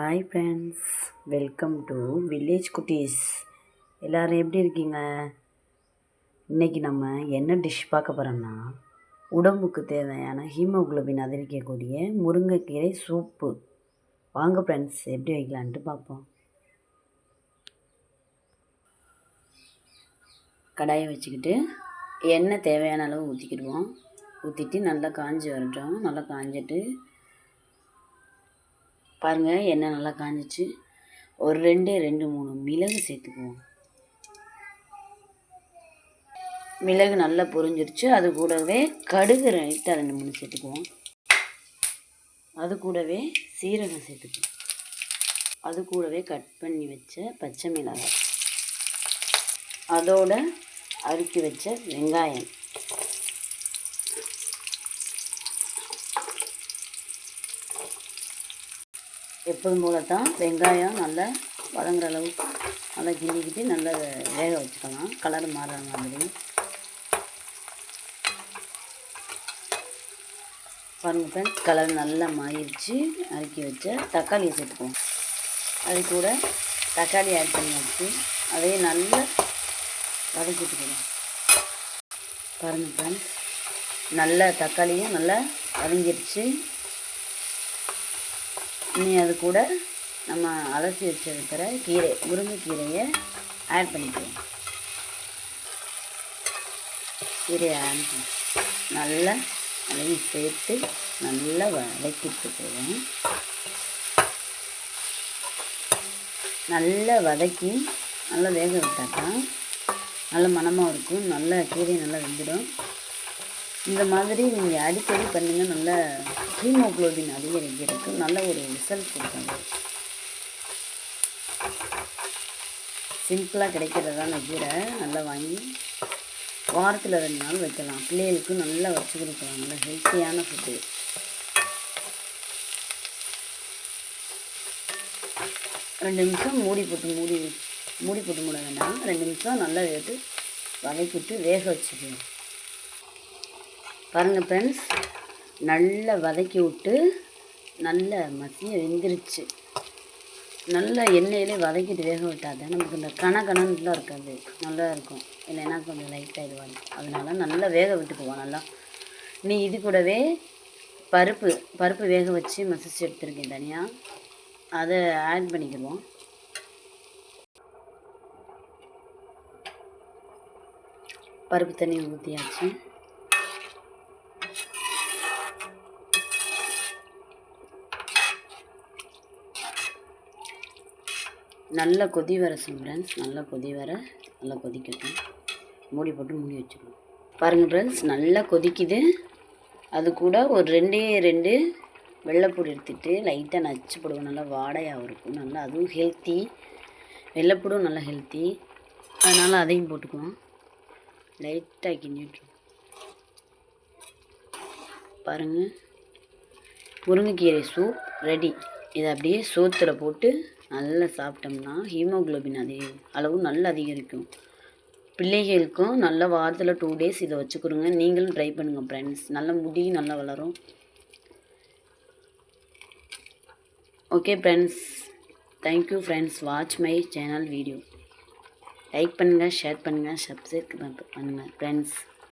Hi friends welcome to village குட்டீஸ் எல்லோரும் எப்படி இருக்கீங்க? இன்றைக்கி நம்ம என்ன டிஷ் பார்க்க போகிறோம்னா உடம்புக்கு தேவையான ஹீமோகுளோபின் அதிகரிக்கக்கூடிய முருங்கைக்கீரை சூப்பு. வாங்க ஃப்ரெண்ட்ஸ் எப்படி வைக்கலான்ட்டு பார்ப்போம். கடாயை வச்சுக்கிட்டு எண்ணெய் தேவையான அளவு ஊற்றிக்கிடுவோம் ஊற்றிட்டு நல்லா காஞ்சி வரட்டும். நல்லா காஞ்சிட்டு பாருங்கள் எண்ணெய் நல்லா காஞ்சிச்சு. ஒரு ரெண்டு ரெண்டு மூணு மிளகு சேர்த்துக்குவோம். மிளகு நல்லா பொரிஞ்சிருச்சு. அது கூடவே கடுகு ரைட்டாக ரெண்டு மூணு சேர்த்துக்குவோம். அது கூடவே சீரகம் சேர்த்துக்குவோம். அது கூடவே கட் பண்ணி வச்ச பச்சை மிளகாய். அதோட அறுக்கி வச்ச வெங்காயம். எப்போதும் போல தான் வெங்காயம் நல்லா வதங்குற அளவுக்கு நல்லா கிண்டிக்கிட்டு நல்லா வேக வச்சுக்கலாம். கலர் மாறுற மாதிரி. பாருங்க ஃப்ரெண்ட்ஸ் கலர் நல்லா மாறிடுச்சு. அறுக்கி வச்ச தக்காளியை சேர்த்துக்குவோம். அது கூட தக்காளி ஆட் பண்ணி வச்சு அதையும் நல்லா வதக்கிட்டுக்கணும் பாருங்கள் ஃப்ரெண்ட்ஸ் நல்லா தக்காளியும் நல்லா வதங்கிடுச்சு. இனி அது கூட நம்ம அலசி வச்சிருக்கிற கீரை முருங்கைக்கீரையை ஆட் பண்ணிக்குவோம் கீரையை ஆட் பண்ணி நல்லா அதையும் சேர்த்து நல்லா வதக்கிட்டு போவோம். நல்லா வதக்கி நல்லா வேக விட்டாக்கா நல்ல மனமாக இருக்கும். நல்ல கீரை நல்லா வெந்துடும். இந்த மாதிரி நீங்கள் அடிக்கடி பண்ணுங்கள் நல்ல ஹீமோக்ளோபின் அதிகரிக்கிறதுக்கு நல்ல ஒரு ரிசல்ட் கொடுக்குங்க. சிம்பிளாக கிடைக்கிறதான கீரை நல்லா வாங்கி வாரத்தில் ரெண்டு நாள் வைக்கலாம். பிள்ளைகளுக்கு நல்லா வச்சு கொடுக்கலாம். நல்ல ஹெல்த்தியான ஃபுட்டு ரெண்டு நிமிஷம் மூடி போட்டு மூடி மூடி போட்டு மூட வேண்டாம். ரெண்டு நிமிஷம் நல்லா எடுத்து வதக்கிட்டு வேக வச்சுக்கணும். பாருங்கள் ஃப்ரெண்ட்ஸ் நல்லா வதக்கி விட்டு நல்ல மசிய வெந்துருச்சு. நல்லா எண்ணெயிலே வதக்கிட்டு வேக விட்டாத நமக்கு இந்த கன கணன்லாம் இருக்காது. நல்லா இருக்கும். இல்லைன்னா கொஞ்சம் லைட்டாக இதுவாக அதனால அதனால் நல்லா வேக விட்டுக்குவோம் நல்லா. நீ இது கூடவே பருப்பு பருப்பு வேக வச்சு மசிச்சு எடுத்துருக்கேன் தனியாக அதை ஆட் பண்ணிக்கிடுவோம். பருப்பு தண்ணி ஊற்றியாச்சு நல்லா கொதி வர ஃப்ரெண்ட்ஸ் நல்லா கொதி வர நல்லா கொதிக்கட்டும். மூடி போட்டு மூடி வச்சுக்கணும் பாருங்கள் ஃப்ரெண்ட்ஸ் நல்லா கொதிக்குது. அது கூட ஒரு ரெண்டே ரெண்டு வெள்ளைப்பூடு எடுத்துகிட்டு லைட்டாக நச்சு போடுவோம் நல்லா வாடையாக இருக்கும். நல்லா அதுவும் ஹெல்த்தி வெள்ளைப்பூடும் நல்லா ஹெல்த்தி அதனால் அதையும் போட்டுக்குவோம் லைட்டாக கிண்டிட்டு பாருங்கள் முருங்கைக்கீரை சூப் ரெடி இதை அப்படியே சோத்தில் போட்டு நல்லா சாப்பிட்டோம்னா ஹீமோக்ளோபின் அதிக அளவு நல்லா அதிகரிக்கும். பிள்ளைகளுக்கும் நல்ல வாரத்தில் டூ டேஸ் இதை வச்சுக்கிறோங்க நீங்களும் ட்ரை பண்ணுங்கள் ஃப்ரெண்ட்ஸ் நல்ல முடி நல்லா வளரும். Okay friends thank you friends watch my channel video like பண்ணுங்கள் ஷேர் பண்ணுங்கள் சப்ஸ்கிரைப் பண்ணுங்கள் ஃப்ரெண்ட்ஸ்